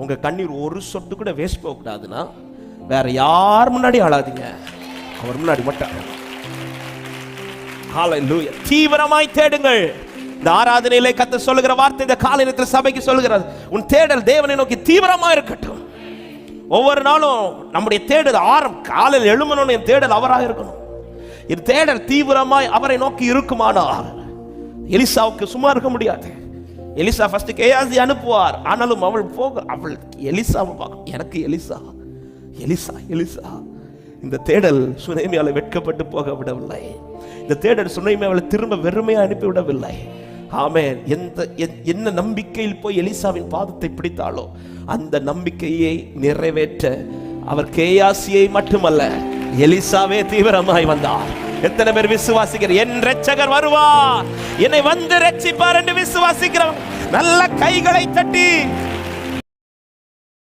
உங்க கண்ணீர் ஒரு சொட்டு கூட வேஸ்ட் போக கூடாதுன்னா வேற யார் முன்னாடி அழாதீங்க அவர் முன்னாடி மட்டும். தீவிரமாய் தேடுங்கள். இந்த ஆராதனையிலே கத்த சொல்லுகிற வார்த்தை இந்த காலை நேரத்தில் சபைக்கு சொல்லுகிறார். உன் தேடல் தேவனை நோக்கி தீவிரமா இருக்கட்டும். ஒவ்வொரு நாளும் நம்முடைய தேடல் ஆரம் காலையில் எழுமணும் என் தேடல் அவராக இருக்கணும். இது தேடல் தீவிரமாய் அவரை நோக்கி இருக்குமானால் எலிசாவுக்கு சும்மா இருக்க முடியாது. எலிசா ஃபர்ஸ்ட் கேயாசி அனுப்புவார். ஆனாலும் அவள் போக அவள் எலிசாவை பார்க்க எனக்கு எலிசா எலிசா எலிசா. இந்த தேடல் சுனேமியால வெட்கப்பட்டு போக விடவில்லை. இந்த தேடல் சுனேமியாவை திரும்ப வெறுமையா அனுப்பி விடவில்லை. எந்த என்- என்ன நம்பிக்கையில் போய் எலிசாவின் பாதத்தை பிடித்தாளோ அந்த நம்பிக்கையை நிறைவேற்ற அவர் கேயாசியை மட்டுமல்ல எலிசாவே தீவிரமாய் வந்தார். எத்தனை பேர் விசுவாசிக்கிற என் ரச்சகர் வருவார். என்னை வந்து ரட்சிப்பார் என்று விசுவாசிக்கிறவன். நல்ல கைகளை தட்டி